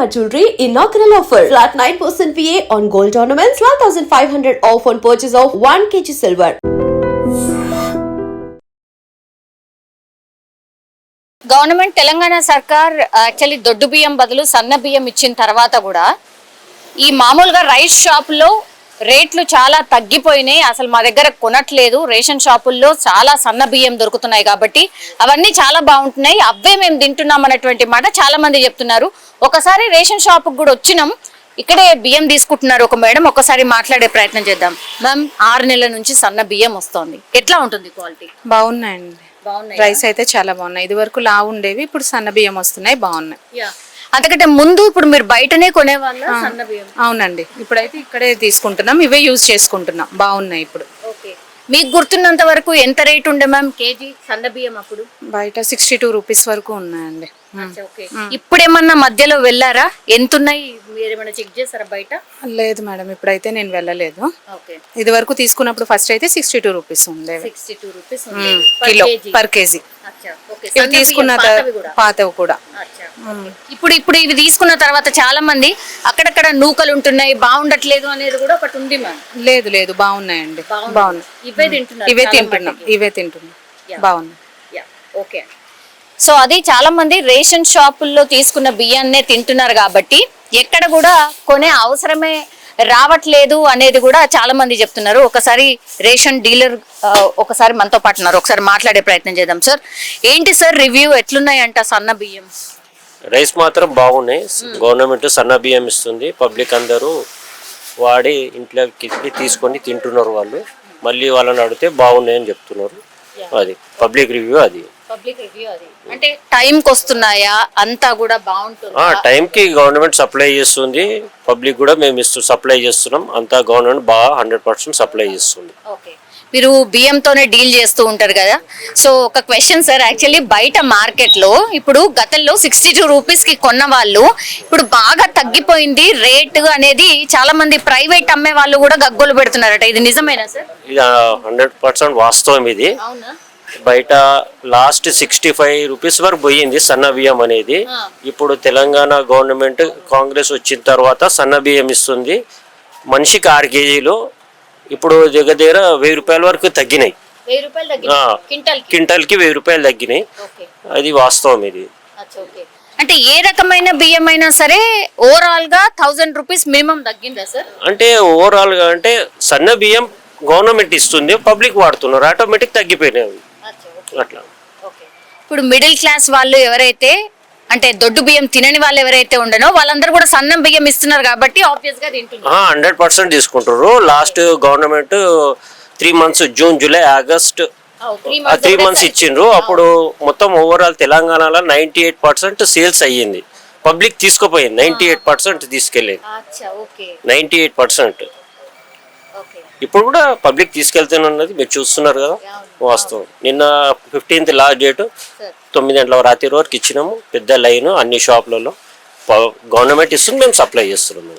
Shalimar Jewelry inaugural offer. Flat 9% VA on gold ornaments, 12,500 off on purchase of 1 kg silver. Government Telangana సర్కార్ actually దొడ్డు బియ్యం బదులు సన్న బియ్యం ఇచ్చిన తర్వాత కూడా ఈ మామూలుగా రైస్ షాపులో రేట్లు చాలా తగ్గిపోయినాయి అసలు మా దగ్గర కొనట్లేదు రేషన్ షాపుల్లో చాలా సన్న బియ్యం దొరుకుతున్నాయి కాబట్టి అవన్నీ చాలా బాగుంటున్నాయి అవే మేము తింటున్నాం అన్నటువంటి మాట చాలా మంది చెప్తున్నారు ఒకసారి రేషన్ షాపుకి కూడా వచ్చినాం. ఇక్కడే బియ్యం తీసుకుంటున్నారు ఒక మేడం. ఒకసారి మాట్లాడే ప్రయత్నం చేద్దాం. మ్యామ్ ఆరు నెలల నుంచి సన్న బియ్యం వస్తోంది. ఎట్లా ఉంటుంది క్వాలిటీ? బాగున్నాయండి. బాగున్నాయి? రైస్ అయితే చాలా బాగున్నాయి. ఇది వరకు లావు ఉండేవి ఇప్పుడు సన్న బియ్యం వస్తున్నాయి బాగున్నాయి. అంతకంటే ముందు ఇప్పుడు మీరు బయటనే కొనేవాళ్ళ సన్న బియ్యం? అవునండి. ఇప్పుడైతే ఇక్కడే తీసుకుంటున్నాం. ఇవే యూజ్ చేసుకుంటున్నాం. బాగున్నాయి ఇప్పుడు. ఓకే. మీకు గుర్తున్నంత వరకు ఎంత రేట్ ఉండే మ్యామ్ కేజీ సన్న బియ్యం అప్పుడు? బయట సిక్స్టీ టూ రూపీస్ వరకు ఉన్నాయండి. ఇప్పుడేమన్నా మధ్యలో వెళ్ళారా? ఎంత ఉన్నాయి చెక్ చేస్తారా బయట? లేదు మేడం ఇప్పుడైతే నేను వెళ్ళలేదు. ఓకే. ఇది వరకు తీసుకున్నప్పుడు ఫస్ట్ అయితే సిక్స్టీ టూ రూపీస్ ఉండేవి sixty two rupees kilo per KG. ఇవి తీసుకున్న పాతవి కూడా? ఇప్పుడు ఇప్పుడు ఇవి తీసుకున్న తర్వాత చాలా మంది అక్కడక్కడ నూకలు ఉంటున్నాయి బాగుండట్లేదు అనేది కూడా ఒకటి ఉంది లేదు లేదు బాగున్నాయండి. బాగున్నాయి. ఇవే తింటున్నారు ఇవే తింటున్నాం. ఇవే తింటున్నాం. బాగున్నాయి. Yeah okay. సో అది చాలా మంది రేషన్ షాపుల్లో తీసుకున్న బియ్యాన్నే తింటున్నారు కాబట్టి ఎక్కడ కూడా కొనే అవసరమే రావట్లేదు అనేది కూడా చాలా మంది చెప్తున్నారు. ఒకసారి రేషన్ డీలర్ ఒకసారి మనతో పాటు ఉన్నారు. ఒకసారి మాట్లాడే ప్రయత్నం చేద్దాం సార్. ఏంటి సార్ రివ్యూ ఎట్లున్నాయంట సన్న బియ్యం? రైస్ మాత్రం బాగున్నాయి. గవర్నమెంట్ సన్న బియ్యం ఇస్తుంది. పబ్లిక్ అందరూ వాడి ఇంట్లోకి తీసుకొని తింటున్నారు వాళ్ళు. మళ్ళీ వాళ్ళని అడిగితే బాగున్నాయని చెప్తున్నారు. అది పబ్లిక్ రివ్యూ అది. పబ్లిక్ రివ్యూ అది. అంటే టైంకి వస్తున్నాయా? అంతా కూడా బాగుంటుంది? టైంకి గవర్నమెంట్ సప్లై చేస్తుంది. పబ్లిక్ కూడా మేము ఇస్తూ సప్లై చేస్తున్నాం. అంతా గవర్నమెంట్ బాగా హండ్రెడ్ పర్సెంట్ సప్లై చేస్తుంది. ఓకే. మీరు బియ్యంతోనే డీల్ చేస్తూ ఉంటారు కదా? సో ఒక క్వశ్చన్ సార్ యాక్చువల్లీ బయట మార్కెట్లో ఇప్పుడు గతంలో సిక్స్టీ టూ రూపీస్కి కొన్న వాళ్ళు ఇప్పుడు బాగా తగ్గిపోయింది. రేట్ అనేది చాలా మంది ప్రైవేట్ అమ్మే వాళ్ళు కూడా గగ్గోలు పెడుతున్నారట. ఇది నిజమేనా సార్? ఇది హండ్రెడ్ పర్సెంట్ వాస్తవం ఇది. అవునా? బయట లాస్ట్ సిక్స్టీ ఫైవ్ రూపీస్ వరకు పోయింది సన్న బియ్యం అనేది. ఇప్పుడు తెలంగాణ గవర్నమెంట్ కాంగ్రెస్ వచ్చిన తర్వాత సన్న బియ్యం ఇస్తుంది. మనిషికి ఆరు కేజీలు. ఇప్పుడు దగ్గర దగ్గర వెయ్యి రూపాయల వరకు తగ్గినాయి. క్వింటల్ క్వింటల్కి? వెయ్యి రూపాయలు తగ్గినాయి. అది వాస్తవం ఇది. అంటే ఏ రకమైన బియ్యం అయినా సరే ఓవరాల్గా థౌసండ్ రూపీస్ మినిమం తగ్గిందా సార్? అంటే ఓవరాల్గా అంటే సన్న బియ్యం గవర్నమెంట్ ఇస్తుంది పబ్లిక్ వాడుతున్నారు ఆటోమేటిక్ తగ్గిపోయినాయి. అట్లా. ఇప్పుడు మిడిల్ క్లాస్ వాళ్ళు ఎవరైతే అంటే దొడ్డు బియ్యం తినని వాళ్ళు ఎవరైతే ఉండనో వాళ్ళందరూ కూడా సన్నం బియ్యం ఇస్తున్నారు కాబట్టి ఆబ్వియస్గా తింటున్నారు హండ్రెడ్ పర్సెంట్ తీసుకుంటారు last government three months June July August three months ఇచ్చిండ్రు. అప్పుడు మొత్తం ఓవరాల్ తెలంగాణలో నైన్టీ ఎయిట్ పర్సెంట్ సేల్స్ అయ్యింది. పబ్లిక్ తీసుకుపోయింది. నైన్టీ ఎయిట్ పర్సెంట్ తీసుకెళ్ళింది నైన్టీ ఎయిట్ పర్సెంట్ ఇప్పుడు కూడా పబ్లిక్ తీసుకెళ్తున్నది మీరు చూస్తున్నారు కదా వాస్తవం. నిన్న ఫిఫ్టీన్త్ లాస్ట్ డేట్ తొమ్మిది గంటల రాత్రి వరకు ఇచ్చినాము పెద్ద లైన్ అన్ని షాపులలో. గవర్నమెంట్ ఇస్తుంది మేము సప్లై చేస్తున్నాము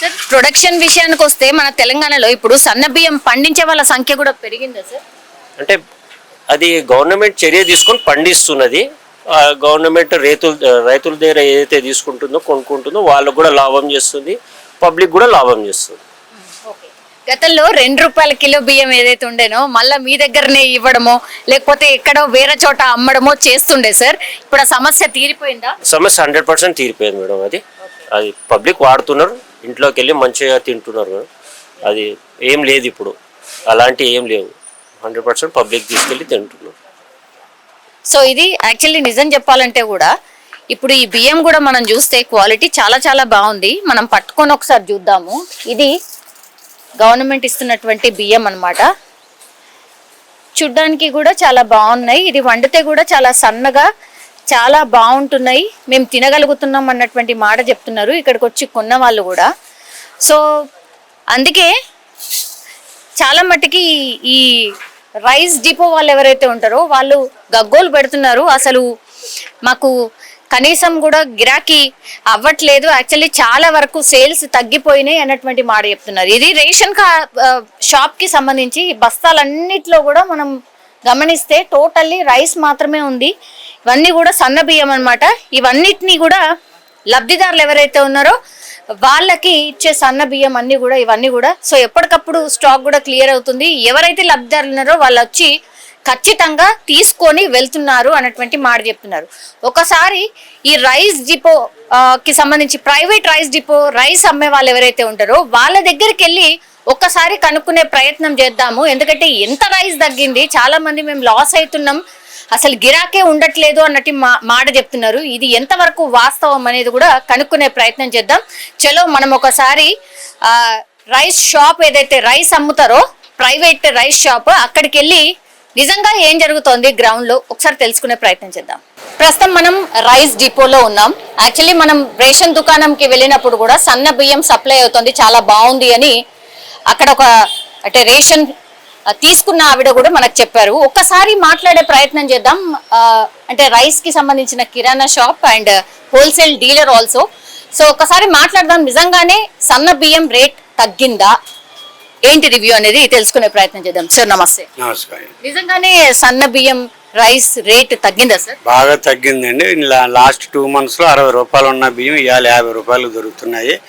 సార్ ప్రొడక్షన్ విషయానికి వస్తే మన తెలంగాణలో ఇప్పుడు సన్న బియ్యం పండించే వాళ్ళ సంఖ్య కూడా పెరిగిందా సార్ అంటే అది గవర్నమెంట్ చర్య తీసుకొని పండిస్తున్నది. గవర్నమెంట్ రైతుల రైతుల దగ్గర ఏదైతే తీసుకుంటుందో కొనుక్కుంటుందో వాళ్ళకు కూడా లాభం చేస్తుంది పబ్లిక్ కూడా లాభం చేస్తుంది. గతంలో రెండు రూపాయల కిలో బియ్యం ఏదైతే ఉండేనో మళ్ళీ మీ దగ్గరనే ఇవ్వడమో లేకపోతే ఎక్కడో వేరే చోట అమ్మడమో చేస్తుండే సార్. ఇప్పుడు ఆ సమస్య తీరిపోయిందా? సమస్య హండ్రెడ్ పర్సెంట్ తీరిపోయింది మేడం అది. అది పబ్లిక్ వాడుతున్నారు ఇంట్లోకి వెళ్ళి మంచిగా తింటున్నారు మేడం. అది ఏం లేదు ఇప్పుడు. అలాంటి ఏం లేవు. హండ్రెడ్ పర్సెంట్ పబ్లిక్ తీసుకెళ్ళి తింటున్నారు. సో ఇది యాక్చువల్లీ నిజం చెప్పాలంటే కూడా ఇప్పుడు ఈ బియ్యం కూడా మనం చూస్తే క్వాలిటీ చాలా చాలా బాగుంది. మనం పట్టుకొని ఒకసారి చూద్దాము. ఇది గవర్నమెంట్ ఇస్తున్నటువంటి బియ్యం అన్నమాట. చూడ్డానికి కూడా చాలా బాగున్నాయి. ఇది వండితే కూడా చాలా సన్నగా చాలా బాగుంటున్నాయి. మేము తినగలుగుతున్నాం అన్నటువంటి మాట చెప్తున్నారు. ఇక్కడికి వచ్చి కొన్న వాళ్ళు కూడా. సో అందుకే చాలా మట్టుకి ఈ- ఈ రైస్ డిపో వాళ్ళు ఎవరైతే ఉంటారో వాళ్ళు గగ్గోలు పెడుతున్నారు. అసలు మాకు కనీసం కూడా గిరాకీ అవ్వట్లేదు. యాక్చువల్లీ చాలా వరకు సేల్స్ తగ్గిపోయినాయి అన్నటువంటి మాట చెప్తున్నారు. ఇది రేషన్ కా షాప్కి సంబంధించి బస్తాలన్నిట్లో కూడా మనం గమనిస్తే టోటల్లీ రైస్ మాత్రమే ఉంది. ఇవన్నీ కూడా సన్న బియ్యం అనమాట ఇవన్నిటినీ కూడా లబ్ధిదారులు ఎవరైతే ఉన్నారో వాళ్ళకి ఇచ్చే సన్న బియ్యం అన్ని కూడా ఇవన్నీ కూడా. సో ఎప్పటికప్పుడు స్టాక్ కూడా క్లియర్ అవుతుంది. ఎవరైతే లబ్ధిదారులు ఉన్నారో వాళ్ళు వచ్చి ఖచ్చితంగా తీసుకొని వెళ్తున్నారు అన్నటువంటి మాట చెప్తున్నారు. ఒకసారి ఈ రైస్ డిపో కి సంబంధించి ప్రైవేట్ రైస్ డిపో రైస్ అమ్మే వాళ్ళు ఎవరైతే ఉంటారో వాళ్ళ దగ్గరికి వెళ్ళి ఒక్కసారి కనుక్కునే ప్రయత్నం చేద్దాము. ఎందుకంటే ఎంత రైస్ తగ్గింది చాలా మంది మేము లాస్ అవుతున్నాం. అసలు గిరాకే ఉండట్లేదు అన్నట్టు మా- మాట చెప్తున్నారు. ఇది ఎంతవరకు వాస్తవం అనేది కూడా కనుక్కునే ప్రయత్నం చేద్దాం. చలో మనం ఒకసారి రైస్ షాప్ ఏదైతే రైస్ అమ్ముతారో ప్రైవేట్ రైస్ షాప్ అక్కడికి వెళ్ళి నిజంగా ఏం జరుగుతోంది గ్రౌండ్లో? ఒకసారి తెలుసుకునే ప్రయత్నం చేద్దాం. ప్రస్తుతం మనం రైస్ డిపోలో ఉన్నాం. యాక్చువల్లీ మనం రేషన్ దుకాణంకి వెళ్ళినప్పుడు కూడా సన్న బియ్యం సప్లై అవుతుంది. చాలా బాగుంది అని అక్కడ ఒక అంటే రేషన్ తీసుకున్న ఆవిడ కూడా మనకు చెప్పారు. ఒక్కసారి మాట్లాడే ప్రయత్నం చేద్దాం. అంటే రైస్కి సంబంధించిన కిరాణా shop and wholesale dealer also so ఒక్కసారి మాట్లాడదాం. నిజంగానే సన్న బియ్యం రేట్ తగ్గిందా? ఏంటి రివ్యూ అనేది తెలుసుకునే ప్రయత్నం చేద్దాం. సార్ నమస్తే. నమస్కారం. నిజంగానే సన్న బియ్యం రైస్ రేట్ తగ్గిందా సార్? బాగా తగ్గిందండి. లా- లాస్ట్ టూ మంత్స్లో అరవై రూపాయలు ఉన్న బియ్యం ఇవాళ యాభై రూపాయలు దొరుకుతున్నాయి.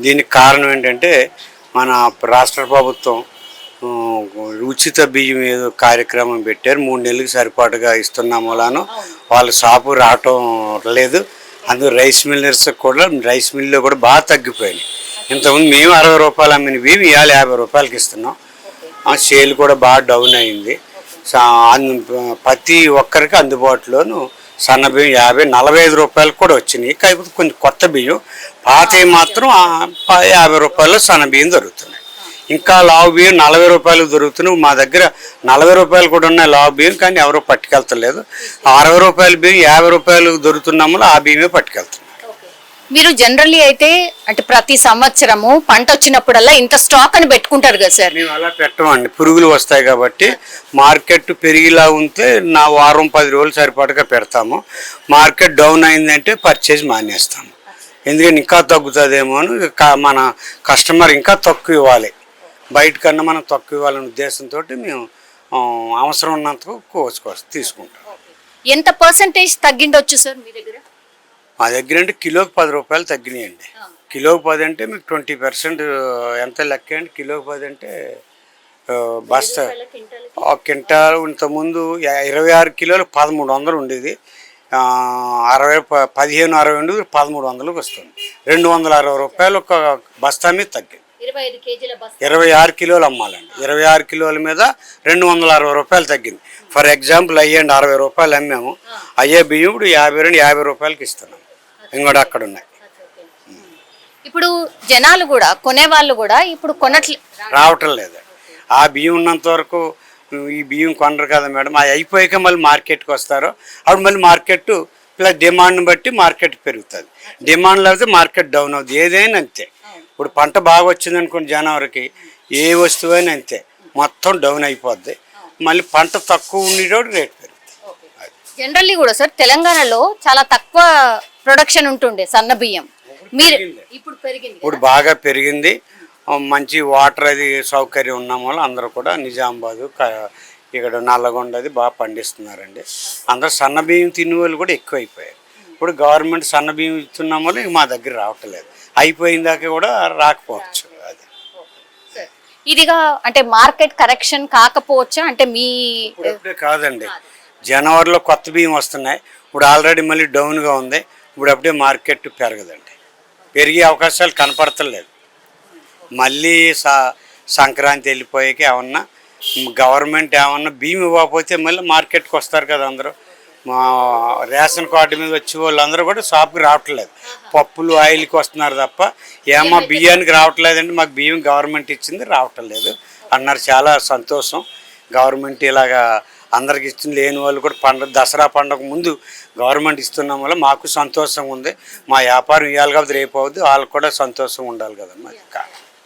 దీనికి కారణం ఏంటంటే మన రాష్ట్ర ప్రభుత్వం ఉచిత బియ్యం ఏదో కార్యక్రమం పెట్టారు. మూడు నెలలకు సరిపాటుగా ఇస్తున్నాం మూలాను వాళ్ళ షాపు రావటం లేదు. అందులో రైస్ మిల్లర్స్ కూడా రైస్ మిల్లో కూడా బాగా తగ్గిపోయినాయి. ఇంతకుముందు మేము అరవై రూపాయలు అమ్మిన బియ్యం ఇవాళ యాభై రూపాయలకి ఇస్తున్నాం. ఆ సేల్ కూడా బాగా డౌన్ అయింది. ప్రతి ఒక్కరికి అందుబాటులోను సన్న బియ్యం యాభై నలభై ఐదు రూపాయలు కూడా వచ్చినాయి. కాకపోతే కొంచెం కొత్త బియ్యం పాతవి మాత్రం యాభై రూపాయలు సన్న బియ్యం దొరుకుతున్నాయి. ఇంకా లావు బియ్యం నలభై రూపాయలు దొరుకుతున్నాయి. మా దగ్గర నలభై రూపాయలు కూడా ఉన్నాయి లావు బియ్యం కానీ ఎవరు పట్టుకెళ్తలేదు. అరవై రూపాయల బియ్యం యాభై రూపాయలు దొరుకుతున్నాము ఆ బియ్యమే పట్టుకెళ్తాం మీరు జనరల్లీ అయితే అంటే ప్రతి సంవత్సరము పంట వచ్చినప్పుడల్లా ఇంత స్టాక్ అని పెట్టుకుంటారు కదా సార్? మేము అలా పెట్టమండి. పురుగులు వస్తాయి కాబట్టి మార్కెట్ పెరిగిలా ఉంటే నా వారం పది రోజులు సరిపడగా పెడతాము. మార్కెట్ డౌన్ అయిందంటే పర్చేజ్ మానేస్తాము. ఎందుకంటే ఇంకా తగ్గుతుందేమో అని మన కస్టమర్ ఇంకా తక్కువ ఇవ్వాలి. బయట కన్నా మనం తక్కువ ఇవ్వాలనే ఉద్దేశంతో మేము అవసరం ఉన్నంత కోసుకోవచ్చు తీసుకుంటాం. ఎంత పర్సంటేజ్ తగ్గిండొచ్చు సార్ మీ దగ్గర? మా దగ్గర అంటే కిలోకి పది రూపాయలు తగ్గినాయండి. కిలోకి పది అంటే మీకు ట్వంటీ పర్సెంట్ ఎంత లెక్క అండి? కిలోకి పది అంటే బస్తా. ఒక క్వింటాల్ ఇంతకుముందు ఇరవై ఆరు కిలోలు పదమూడు వందలు ఉండేది. అరవై పదిహేను అరవై ఉండేది పదమూడు వందలకు వస్తుంది. రెండు వందల అరవై రూపాయలు ఒక బస్తా మీద తగ్గింది. ఇరవై ఆరు కిలోలు అమ్మాలండి. ఇరవై ఆరు కిలోల మీద రెండు వందల అరవై రూపాయలు తగ్గింది. ఫర్ ఎగ్జాంపుల్ అయ్యండి అరవై రూపాయలు అమ్మాము. అయ్యే బియ్యం ఇప్పుడు యాభై రెండు యాభై రూపాయలకి ఇస్తున్నాం. ఇంకోటి అక్కడ ఉన్నాయి. ఇప్పుడు జనాలు కూడా కొనే వాళ్ళు కూడా ఇప్పుడు కొనట్లే రావటం లేదు. ఆ బియ్యం ఉన్నంత వరకు ఈ బియ్యం కొనరు కదా మేడం. అది అయిపోయాక మళ్ళీ మార్కెట్కి వస్తారు. అప్పుడు మళ్ళీ మార్కెట్ ప్లస్ డిమాండ్ని బట్టి మార్కెట్ పెరుగుతుంది. డిమాండ్ లేకపోతే మార్కెట్ డౌన్ అవుతుంది ఏదైనా అంతే. ఇప్పుడు పంట బాగా వచ్చింది అనుకోండి జనవరికి ఏ వస్తువు అయినా అంతే. మొత్తం డౌన్ అయిపోద్ది. మళ్ళీ పంట తక్కువ ఉండేటప్పుడు రేట్ పెరుగుతుంది. జనరల్లీ కూడా సార్ తెలంగాణలో చాలా తక్కువ ప్రొడక్షన్ ఉంటుండే సన్న బియ్యం. మీరు ఇప్పుడు పెరిగింది ఇప్పుడు బాగా పెరిగింది. మంచి వాటర్ అది సౌకర్యం ఉన్న వల్ల అందరూ కూడా నిజామాబాదు ఇక్కడ నల్లగొండ అది బాగా పండిస్తున్నారండి. అందరూ సన్న బియ్యం తినే వాళ్ళు కూడా ఎక్కువైపోయారు. ఇప్పుడు గవర్నమెంట్ సన్న బియ్యం ఇస్తున్నాం వల్ల ఇక మా దగ్గర రావట్లేదు. అయిపోయిన దాకా కూడా రాకపోవచ్చు అది. ఇదిగా అంటే మార్కెట్ కరెక్షన్ కాకపోవచ్చా? అంటే మీ కాదండి. జనవరిలో కొత్త బియ్యం వస్తున్నాయి. ఇప్పుడు ఆల్రెడీ మళ్ళీ డౌన్గా ఉంది. ఇప్పుడు అప్పుడే మార్కెట్ పెరగదండి. పెరిగే అవకాశాలు కనపడతలేదు. మళ్ళీ సా సంక్రాంతి వెళ్ళిపోయాక ఏమన్నా గవర్నమెంట్ ఏమన్నా బియ్యం ఇవ్వకపోతే మళ్ళీ మార్కెట్కి వస్తారు కదా అందరూ. మా రేషన్ కార్డు మీద వచ్చే వాళ్ళందరూ కూడా షాప్కి రావట్లేదు. పప్పులు ఆయిల్కి వస్తున్నారు తప్ప ఏమో బియ్యానికి రావట్లేదండి. మాకు బియ్యం గవర్నమెంట్ ఇచ్చింది రావటం లేదు అన్నారు. చాలా సంతోషం. గవర్నమెంట్ ఇలాగా అందరికి ఇచ్చింది లేని వాళ్ళు కూడా పండుగ దసరా పండుగ ముందు గవర్నమెంట్ ఇస్తున్నాం వల్ల మాకు సంతోషంగా ఉంది. మా వ్యాపారం ఇవ్వాలి కాబట్టి రేపు అవుద్ది. వాళ్ళకి కూడా సంతోషంగా ఉండాలి కదమ్మా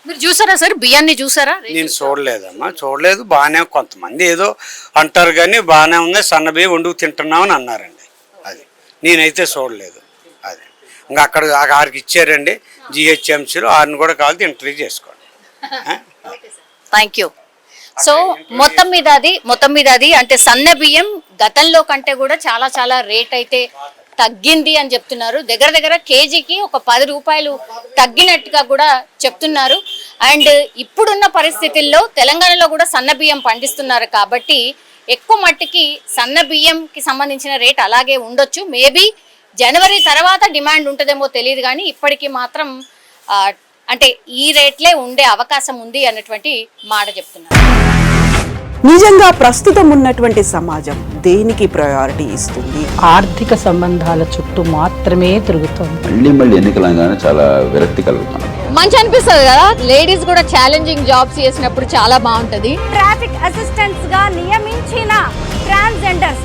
మీరు. చూసారా సార్? బియ్యాన్ని చూసారా? నేను చూడలేదమ్మా. చూడలేదు. బాగానే కొంతమంది ఏదో అంటారు కానీ బాగానే ఉంది. సన్న బియ్యం వండుకు తింటున్నామని అన్నారండి. అది. నేనైతే చూడలేదు. అది. ఇంకా అక్కడ ఆరికి ఇచ్చారండి. జిహెచ్ఎంసీలో. ఆరిని కూడా కావాలి ఇంటర్వ్యూ చేసుకోండి? థ్యాంక్ యూ సో మొత్తం మీద అది మొత్తం మీద అది అంటే సన్న బియ్యం గతంలో కంటే కూడా చాలా చాలా రేట్ అయితే తగ్గింది అని చెప్తున్నారు. దగ్గర దగ్గర కేజీకి ఒక పది రూపాయలు తగ్గినట్టుగా కూడా చెప్తున్నారు. అండ్ ఇప్పుడున్న పరిస్థితుల్లో తెలంగాణలో కూడా సన్న బియ్యం పండిస్తున్నారు కాబట్టి ఎక్కువ మట్టుకి సన్న బియ్యంకి సంబంధించిన రేట్ అలాగే ఉండొచ్చు. మేబీ జనవరి తర్వాత డిమాండ్ ఉంటుందేమో తెలియదు కానీ ఇప్పటికీ మాత్రం అంటే ఈ రేట్లే ఉండే అవకాశం ఉంది అన్నటువంటి మాట చెప్తున్నారు. నిజంగా ప్రస్తుతం ఉన్నటువంటి సమాజం దేనికి ప్రయారిటీ ఇస్తుంది? ఆర్థిక సంబంధాల చుట్టూ మాత్రమే తిరుగుతోంది. మళ్ళీ మళ్ళీ ఎన్నికలు అనగానే చాలా విరక్తి కలుగుతాను మంచి అనిపిస్తుంది కదా? లేడీస్ కూడా ఛాలెంజింగ్ జాబ్స్ చేసినప్పుడు చాలా బాగుంటది. ట్రాఫిక్ అసిస్టెంట్స్గా నియమించిన ట్రాన్స్జెండర్స్